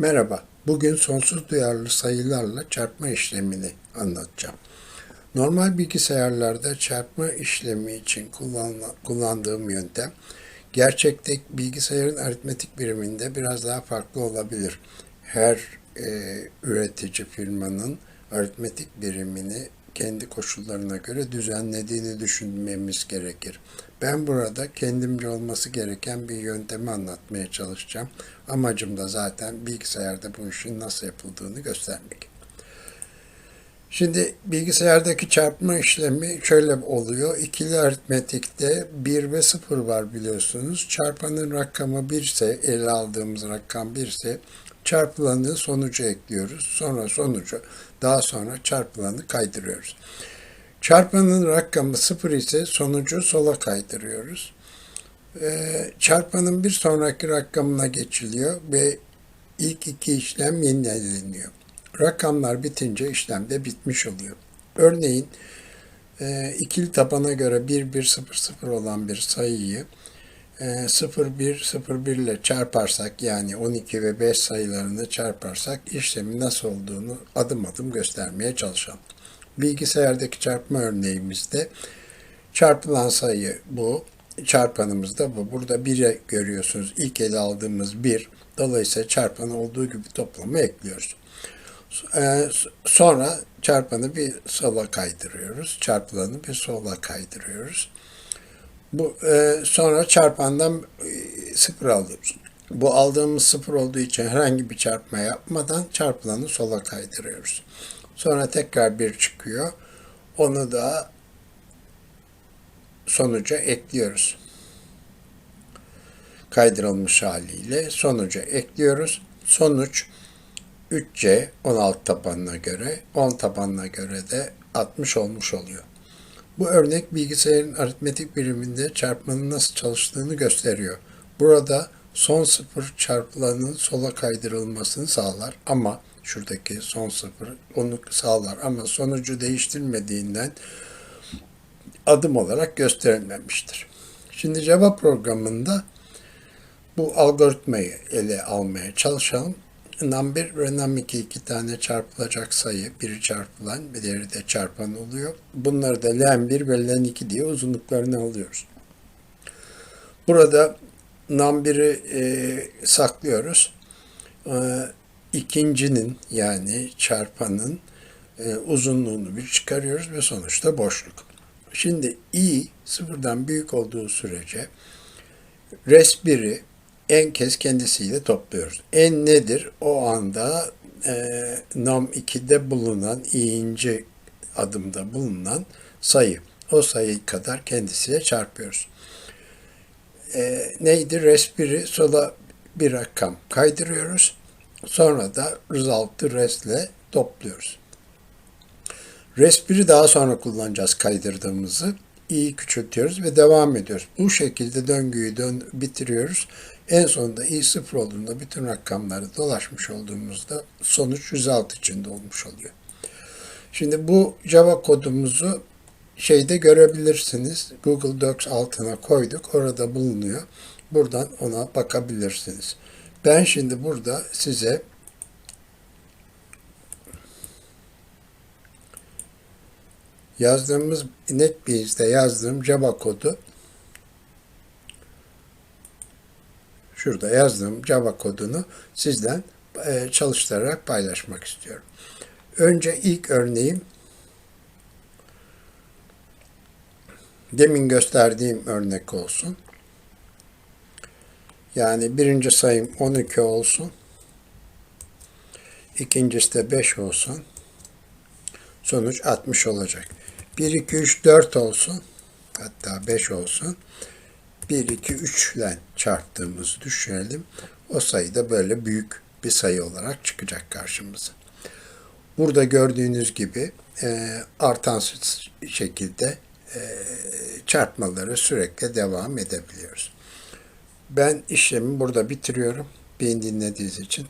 Merhaba, bugün sonsuz duyarlı sayılarla çarpma işlemini anlatacağım. Normal bilgisayarlarda çarpma işlemi için kullandığım yöntem, gerçekte bilgisayarın aritmetik biriminde biraz daha farklı olabilir. Her e, üretici firmanın aritmetik birimini kendi koşullarına göre düzenlediğini düşünmemiz gerekir. Ben burada kendimce olması gereken bir yöntemi anlatmaya çalışacağım. Amacım da zaten bilgisayarda bu işin nasıl yapıldığını göstermek. Şimdi bilgisayardaki çarpma işlemi şöyle oluyor. İkili aritmetikte 1 ve 0 var biliyorsunuz. Çarpanın rakamı 1 ise, ele aldığımız rakam 1 ise çarpılanı sonucu ekliyoruz. Sonra sonucu, daha sonra çarpılanı kaydırıyoruz. Çarpanın rakamı 0 ise sonucu sola kaydırıyoruz. Ee, çarpanın bir sonraki rakamına geçiliyor ve ilk iki işlem yenileniyor. Rakamlar bitince işlem de bitmiş oluyor. Örneğin e, ikili tabana göre 1 1 0 0 olan bir sayıyı e, 0 1 0 1 ile çarparsak yani 12 ve 5 sayılarını çarparsak işlemin nasıl olduğunu adım adım göstermeye çalışalım. Bilgisayardaki çarpma örneğimizde çarpılan sayı bu, çarpanımız da bu. Burada 1'e görüyorsunuz. İlk ele aldığımız 1. Dolayısıyla çarpanı olduğu gibi toplamı ekliyoruz. Ee, Sonra çarpanı bir sola kaydırıyoruz. Çarpılanı bir sola kaydırıyoruz. Bu e, sonra çarpandan e, sıfır alıyoruz. Bu aldığımız sıfır olduğu için herhangi bir çarpma yapmadan çarpılanı sola kaydırıyoruz. Sonra tekrar bir çıkıyor. Onu da sonuca ekliyoruz. Kaydırılmış haliyle sonuca ekliyoruz. Sonuç 3C 16 tabanına göre, 10 tabanına göre de 60 olmuş oluyor. Bu örnek bilgisayarın aritmetik biriminde çarpmanın nasıl çalıştığını gösteriyor. Burada son sıfır çarpılanın sola kaydırılmasını sağlar ama şuradaki son sıfır onu sağlar ama sonucu değiştirmediğinden adım olarak gösterilmemiştir. Şimdi Java programında bu algoritmayı ele almaya çalışalım. Num1 ve Num2 iki tane çarpılacak sayı. Biri çarpılan, diğeri de çarpan oluyor. Bunları da len1 ve len2 diye uzunluklarını alıyoruz. Burada Num1'i e, saklıyoruz. E, ikincinin yani çarpanın e, uzunluğunu bir çıkarıyoruz ve sonuçta boşluk. Şimdi i sıfırdan büyük olduğu sürece res 1'i en kez kendisiyle topluyoruz. En nedir? O anda e, nam 2'de bulunan, i'inci adımda bulunan sayı. O sayı kadar kendisiyle çarpıyoruz. E, neydi? Res 1'i sola bir rakam kaydırıyoruz. Sonra da result'ı res'le topluyoruz. Res 1'i daha sonra kullanacağız kaydırdığımızı. İ'yi küçültüyoruz ve devam ediyoruz. Bu şekilde döngüyü dön bitiriyoruz. En sonunda i sıfır olduğunda bütün rakamları dolaşmış olduğumuzda sonuç 106 içinde olmuş oluyor. Şimdi bu Java kodumuzu şeyde görebilirsiniz. Google Docs altına koyduk. Orada bulunuyor. Buradan ona bakabilirsiniz. Ben şimdi burada size yazdığımız NetBeans'de yazdığım Java kodu şurada yazdığım Java kodunu sizden e, çalıştırarak paylaşmak istiyorum. Önce ilk örneğim demin gösterdiğim örnek olsun. Yani birinci sayım 12 olsun. İkincisi de 5 olsun. Sonuç 60 olacak. 1, 2, 3, 4 olsun. Hatta 5 olsun. 1, 2, 3 ile çarptığımızı düşünelim. O sayı da böyle büyük bir sayı olarak çıkacak karşımıza. Burada gördüğünüz gibi e, artan şekilde e, çarpmaları sürekli devam edebiliyoruz. Ben işlemi burada bitiriyorum. Beni dinlediğiniz için